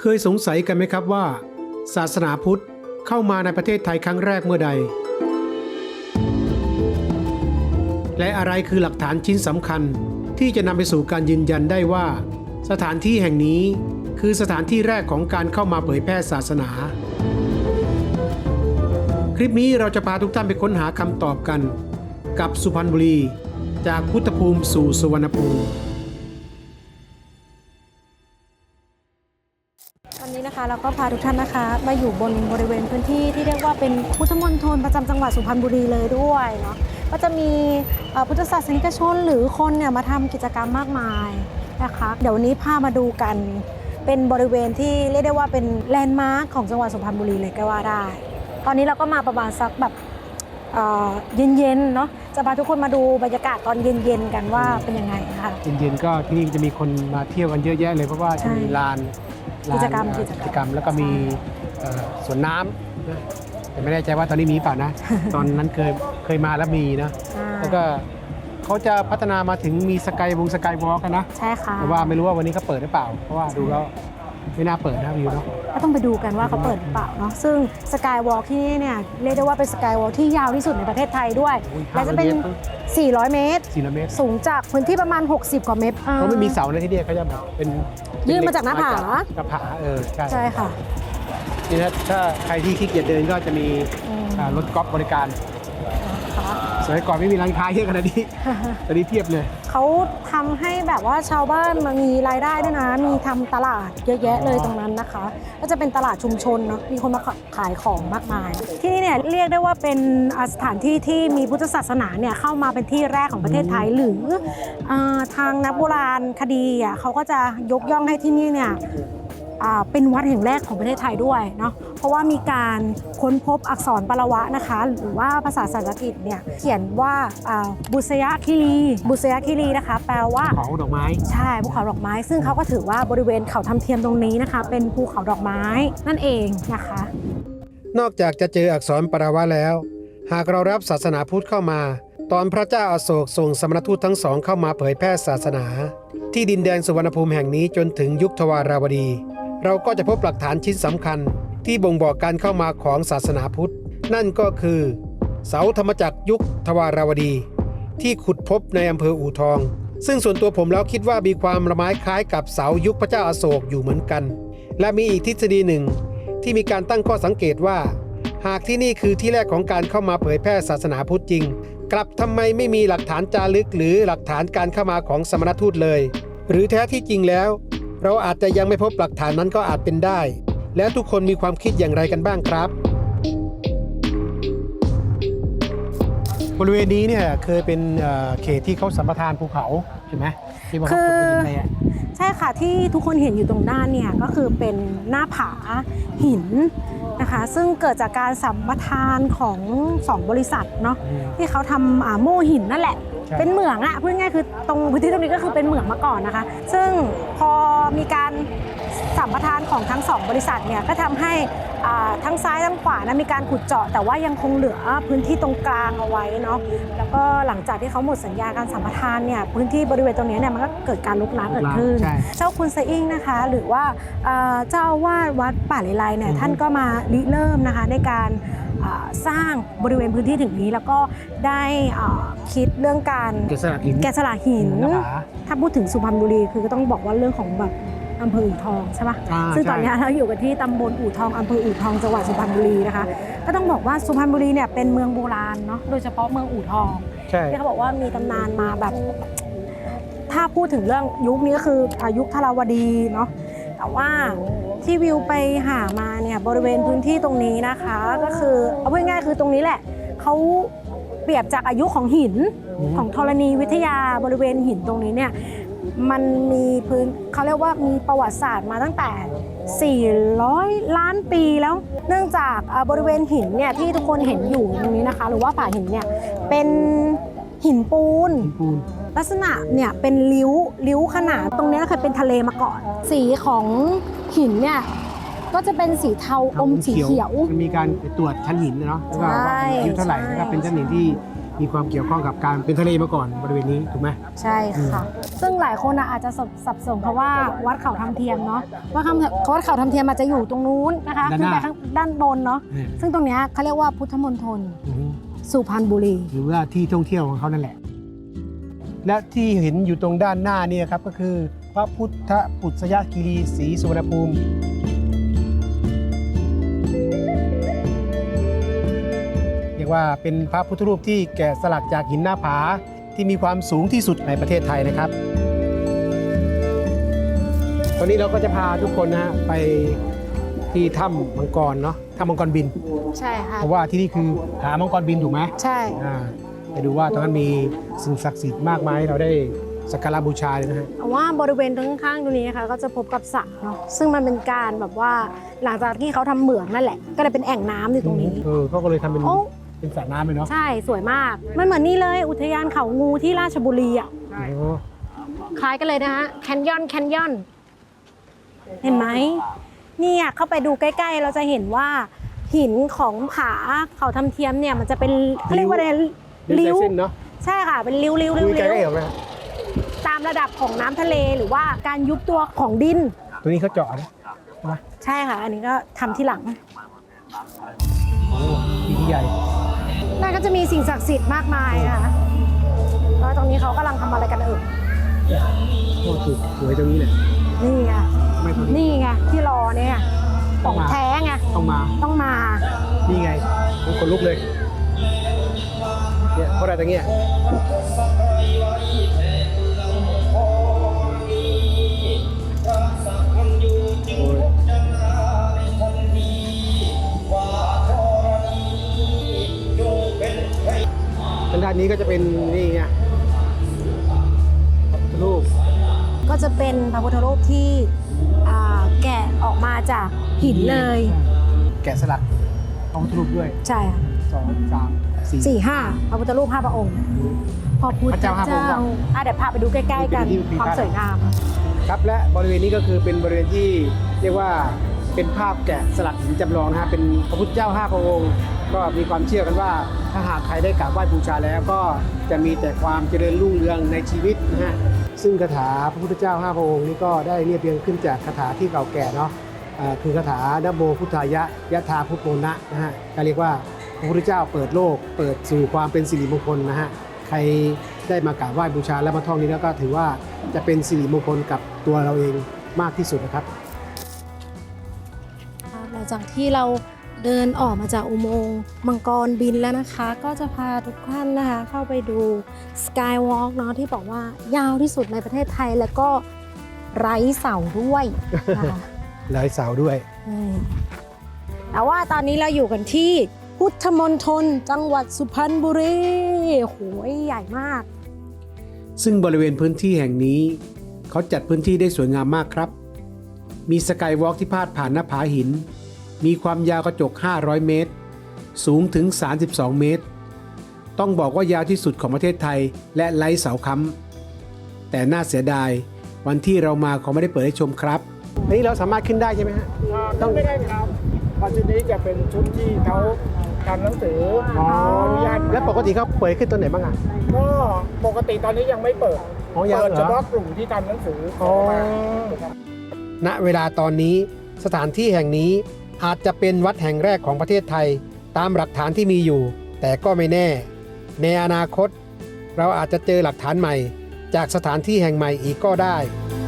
เคยสงสัยกันไหมครับว่า ศาสนาพุทธเข้ามาในประเทศไทยครั้งแรกเมื่อใด และอะไรคือหลักฐานชิ้นสำคัญที่จะนำไปสู่การยืนยันได้ว่า สถานที่แห่งนี้คือสถานที่แรกของการเข้ามาเผยแพร่ศาสนา คลิปนี้เราจะพาทุกท่านไปค้นหาคำตอบกัน กับสุพรรณบุรี จากพุทธภูมิสู่สุวรรณภูมิ นนี้นะคะเราก็พาทุกท่านนะคะ มาอยู่บนบริเวณพื้นที่ที่เรียกว่าเป็นพุทธมณฑลประจำจังหวัดสุพรรณบุรีเลยด้วยเนาะก็จะมีเอ่อพุทธศาสนิกชนหรือคนเนี่ยมาทำกิจกรรมมากมายนะคะ เดี๋ยววันนี้พามาดูกัน เป็นบริเวณที่เรียกได้ว่าเป็นแลนด์มาร์คของจังหวัดสุพรรณบุรีเลยก็ว่าได้ ตอนนี้เราก็มาประมาณสักแบบเอ่อเย็นๆเนาะจะพาทุกคนมาดูบรรยากาศตอนเย็นๆกันว่าเป็นยังไงนะคะเย็นๆก็ที่นี่จะมีคนมาเที่ยวกันเยอะแยะเลยเพราะว่าใช่จะมีลานลาน กิจกรรมเอ่อกิจกรรมกิจกรรม แล้วก็มีเอ่อสวนน้ำนะแต่ไม่แน่ใจว่าตอนนี้มีเปล่านะ ตอนนั้นเคยเคยมาแล้วมีนะอ่าแล้วก็เขาจะพัฒนามาถึงมีสกายวงสกายวอล์กนะ ใช่ค่ะแต่ว่าไม่รู้ว่าวันนี้เขาเปิดหรือเปล่า เพราะว่าดูแล้ว ไม่น่าเปิดนะวิวเนาะก็ต้องไปดูกันว่าเขาเปิดหรือเปล่าเนาะซึ่งสกายวอล์กที่นี่เนี่ยเรียกได้ว่าเป็นสกายวอล์กที่ยาวที่สุดในประเทศไทยด้วยอุ้ยและจะเป็น 400 เมตรสี่ร้อยเมตรสูงจากพื้นที่ประมาณ 60 กว่าเมตรเขาไม่มีเสาเลยที่เนี่ยเขาจะแบบเป็นยื่นมาจากหน้าผาหน้าผาเออใช่ใช่ค่ะนี่นะถ้าใครที่ขี้เกียจเดินก็จะมีอืมอ่ารถกอล์ฟบริการนะคะสมัยก่อนไม่มีร้านค้าเยอะขนาดนี้ตอนนี้เทียบเลย เขาทำให้แบบว่าชาวบ้านมามีรายได้ด้วยนะ มีทำตลาดเยอะแยะเลยตรงนั้นนะคะ ก็จะเป็นตลาดชุมชนเนาะมีคนมาขายของมากมาย ที่นี่เนี่ยเรียกได้ว่าเป็นสถานที่ที่มีพุทธศาสนาเนี่ยเข้ามาเป็นที่แรกของประเทศไทยหรืออทางนักโบราณคดีอะเขาก็จะยกย่องให้ที่นี่เนี่ย เป็นวัดแห่งแรกของประเทศไทยด้วยเนาะเพราะว่ามีการค้นพบอักษรปารวะนะคะ หรือว่าภาษาสันสกฤตเนี่ยเขียนว่าอ่าบุษยคีรีบุษยคีรีนะคะ แปลว่าเขาดอกไม้ใช่ภูเขาดอกไม้ ซึ่งเขาก็ถือว่าบริเวณเขาทำเทียมตรงนี้นะคะ เป็นภูเขาดอกไม้นั่นเองนะคะ นอกจากจะเจออักษรปาราวะแล้ว หากเรารับศาสนาพุทธเข้ามา ตอนพระเจ้าอาโศกส่งสมณทูตทั้งสองเข้ามาเผยแพร่ศาสนา ที่ดินแดนสุวรรณภูมิแห่งนี้จนถึงยุคทวาราวดี เราก็จะพบหลักฐานชิ้นสำคัญที่บ่งบอกการเข้ามาของศาสนาพุทธ นั่นก็คือ เสาธรรมจักรยุคทวาราวดี ที่ขุดพบในอำเภออู่ทอง ซึ่งส่วนตัวผมแล้วคิดว่ามีความละไม้คล้ายกับเสายุคพระเจ้าอาโศกอยู่เหมือนกัน และมีอีกทฤษฎีหนึ่ง ที่มีการตั้งข้อสังเกตว่า หากที่นี่คือที่แรกของการเข้ามาเผยแพร่ศาสนาพุทธจริง กลับทำไมไม่มีหลักฐานจารึกหรือหลักฐานการเข้ามาของสมณทูตเลย หรือแท้ที่จริงแล้ว เราอาจจะยังไม่พบหลักฐานนั้นก็อาจเป็นได้ แล้วทุกคนมีความคิดอย่างไรกันบ้างครับ บริเวณนี้เนี่ยเคยเป็นเอ่อเขตที่เขาสัมปทานภูเขาใช่ไหมที่ว่าเขาขุดไว้ยิงไปอะใช่ค่ะที่ทุกคนเห็นอยู่ตรงหน้าเนี่ยก็คือเป็นหน้าผาหินนะคะ ซึ่งเกิดจากการสัมปทานของสองบริษัทเนาะ อืมที่เขาทำอ่าโม่หินนั่นแหละใช่ เป็นเหมืองอะพูดง่ายๆคือตรงพื้นที่ตรงนี้ก็คือเป็นเหมืองมาก่อนนะคะ ซึ่งพอมีการสัมปทานของทั้งสองบริษัทเนี่ยก็ทำให้อ่าทั้งซ้ายทั้งขวานะมีการขุดเจาะ แต่ว่ายังคงเหลือพื้นที่ตรงกลางเอาไว้เนาะแล้วก็หลังจากที่เขาหมดสัญญาการสัมปทานเนี่ยพื้นที่บริเวณตรงนี้เนี่ยมันก็เกิดการลุกลามเกิดขึ้นใช่เจ้าคุณสะอิ่งนะคะ หรือว่าเอ่อเจ้าอาวาดวัดป่าเลไลเนี่ยอือฮึท่านก็มาริเริ่มนะคะในการอ่า สร้างบริเวณพื้นที่ถึงนี้แล้วก็ได้อ่าคิดเรื่องการเกษตรหินแกะสลักหินหน้าผาถ้าพูดถึงสุพรรณบุรีคือก็ต้องบอกว่าเรื่องของแบบอำเภออู่ทองใช่ปะอ่าซึ่งตอนใช่นี้เราอยู่กันที่ตำบลอู่ทองอำเภออู่ทองจังหวัดสุพรรณบุรีนะคะ ก็ต้องบอกว่าสุพรรณบุรีเนี่ยเป็นเมืองโบราณเนาะ โดยเฉพาะเมืองอู่ทองใช่ที่เขาบอกว่ามีตำนานมาแบบ ถ้าพูดถึงเรื่องยุคนี้ก็คืออายุคธารวดีเนาะ แต่ว่า ที่วิวไปหามาเนี่ยบริเวณพื้นที่ตรงนี้นะคะ ก็คือเอาพูดง่ายๆคือตรงนี้แหละเขาเปรียบจากอายุของหินของธรณีวิทยาบริเวณหินตรงนี้เนี่ยมันมีพื้นเขาเรียกว่ามีประวัติศาสตร์มาตั้งแต่ 400 ล้านปีแล้ว เนื่องจากบริเวณหินเนี่ยที่ทุกคนเห็นอยู่ตรงนี้นะคะ หรือว่าป่าหินเนี่ยเป็นหินปูน ลักษณะเนี่ยเป็นริ้วริ้วขนาดตรงเนี้ยเคยเป็นทะเลมาก่อน สีของหินเนี่ยก็จะเป็นสีเทาอมสีเขียว มันมีการตรวจชั้นหินนะเนาะแล้วก็ว่าใช่อายุเท่าไหร่ใช่แล้วก็เป็นชั้นหินที่มีความเกี่ยวข้องกับการเป็นทะเลมาก่อนบริเวณนี้ถูกไหมใช่ค่ะ ซึ่งหลายคนอะอาจจะสับสับสนเพราะว่าวัดเขาทำเทียมเนาะว่าคำวัดเขาทำเทียมอาจจะอยู่ตรงนู้นนะคะด้านหขึ้นน้าไปข้างด้านบนเนาะเออซึ่งตรงเนี้ยเขาเรียกว่าพุทธมณฑลอืมสุพรรณบุรี หรือว่าที่ท่องเที่ยวของเขานั่นแหละ และที่เห็นอยู่ตรงด้านหน้าเนี่ยครับก็คือพระพุทธปุษยคีรีศรีสุวรรณภูมิเรียกว่าเป็นพระพุทธรูปที่แกะสลักจากหินหน้าผาที่มีความสูงที่สุดในประเทศไทยนะครับตอนนี้เราก็จะพาทุกคนนะฮะไปที่ถ้ำมังกรเนาะถ้ำมังกรบิน ใช่ค่ะเพราะว่าที่นี่คือผามังกรบินถูกไหมใช่ อ่า ไปดูว่าตรงนั้นมีสิ่งศักดิ์สิทธิ์มากมายให้เราได้สักการะบูชาเลยนะฮะแต่ว่าบริเวณตรงข้างๆตรงนี้นะคะก็จะพบกับสระเนาะซึ่งมันเป็นการแบบว่าหลังจากที่เขาทำเหมืองนั่นแหละ ก็เลยเป็นแอ่งน้ำอยู่ตรงนี้ เออเขาก็เลยทำเป็นโอ้ เป็นสระน้ำเลยเนาะใช่สวยมาก มันเหมือนนี่เลยอุทยานเขางูที่ราชบุรีอะ โอ้ คล้ายกันเลยนะฮะแคนยอนแคนยอนเห็นไหมเนี่ยเข้าไปดูใกล้ๆ เราจะเห็นว่าหินของผาเขาทำเทียมเนี่ยมันจะเป็นเขาเรียกว่าอะไรเป็น ริ้วเส้นๆเนาะใช่ค่ะเป็นริ้วริ้วริ้วดูไกลริ้วก็เห็นไหมฮะตามระดับของน้ำทะเลหรือว่าการยุบตัวของดิน ตัวนี้เขาเจาะนะใช่ไหมใช่ค่ะ อันนี้ก็ทำที่หลังโอ้ที่ที่ใหญ่นั่นก็จะมีสิ่งศักดิ์สิทธิ์มากมายนะคะแล้วตรงนี้เขากำลังทำอะไรกันเอ่ยโอ้ถูกสวยตรงนี้เลยนี่ไงไม่ตรงนี้นี่ไงที่รอเนี่ยขต้อองงมาแท้ไงต้องมา ต้องมา นี่ไงผมขนลุกเลย เนี่ยเพราะอะไรตรงเนี้ยโอ้ยทางด้านนี้ก็จะเป็นนี่ไงพระพุทธรูปก็จะเป็นพระพุทธรูปที่อ่าแกะออกมาจากหินเลย แกะสลักพระพุทธรูปด้วย ใช่ค่ะสองสาม สี่สี่ห้าพระพุทธรูปห้าพระองค์พระพุทธพระเจ้าห้าพระองค์อะเดี๋ยวพาไปดูใกล้ๆกันที่ที่ความสวยงาม ครับและบริเวณนี้ก็คือเป็นบริเวณที่เรียกว่าเป็นภาพแกะสลักหินจำลองนะฮะเป็นพระพุทธเจ้าห้าพระองค์ ก็มีความเชื่อกันว่าถ้าหากใครได้กราบไหว้บูชาแล้วก็จะมีแต่ความเจริญรุ่งเรืองในชีวิตนะฮะซึ่งคาถาพระพุทธเจ้าห้าพระองค์นี้ก็ได้เรียบเรียงขึ้นจากคาถาที่เก่าแก่เนาะอ่าคือคาถานโมพุทธายะยะธาพุทโธนะนะฮะก็เรียกว่า พระพุทธเจ้าเปิดโลก เปิดสู่ความเป็นสิริมงคลนะฮะใครได้มากราบไหว้บูชาและมาท่องนี้แล้วก็ถือว่าจะเป็นสิริมงคลกับตัวเราเองมากที่สุดนะครับหลังจากที่เราเดินออกมาจากอุโมงค์มังกรบินแล้วนะคะ ก็จะพาทุกท่านนะคะ เข้าไปดูสกายวอล์กเนาะที่บอกว่ายาวที่สุดในประเทศไทยแล้วก็ไร้เสาด้วยนะคะหลายสาวด้วยอืมแต่ว่าตอนนี้เราอยู่กันที่ พุทธมณฑลจังหวัดสุพรรณบุรีโหยใหญ่มาก ซึ่งบริเวณพื้นที่แห่งนี้ เขาจัดพื้นที่ได้สวยงามมากครับ มีสกายวอล์กที่พาดผ่านหน้าผาหิน มีความยาวกระจก 500 เมตร สูงถึง 32 เมตร ต้องบอกว่ายาวที่สุดของประเทศไทยและไร้เสาค้ำแต่น่าเสียดายวันที่เรามาเขาไม่ได้เปิดให้ชมครับอันนี้เราสามารถขึ้นได้ใช่ไหมฮะต้องไม่ได้ครับ เพราะชุดนี้จะเป็นชุดที่เขาทำหนังสือขออนุญาตแล้วปกติเขาเปิดขึ้นตัวไหนบ้างอะ ก็ปกติตอนนี้ยังไม่เปิดอ๋อยังเปิดเหรอเฉพาะกลุ่มที่ทำหนังสือขอมาครับ ณเวลาตอนนี้สถานที่แห่งนี้อาจจะเป็นวัดแห่งแรกของประเทศไทย ตามหลักฐานที่มีอยู่ แต่ก็ไม่แน่ ในอนาคต เราอาจจะเจอหลักฐานใหม่ จากสถานที่แห่งใหม่อีกก็ได้ค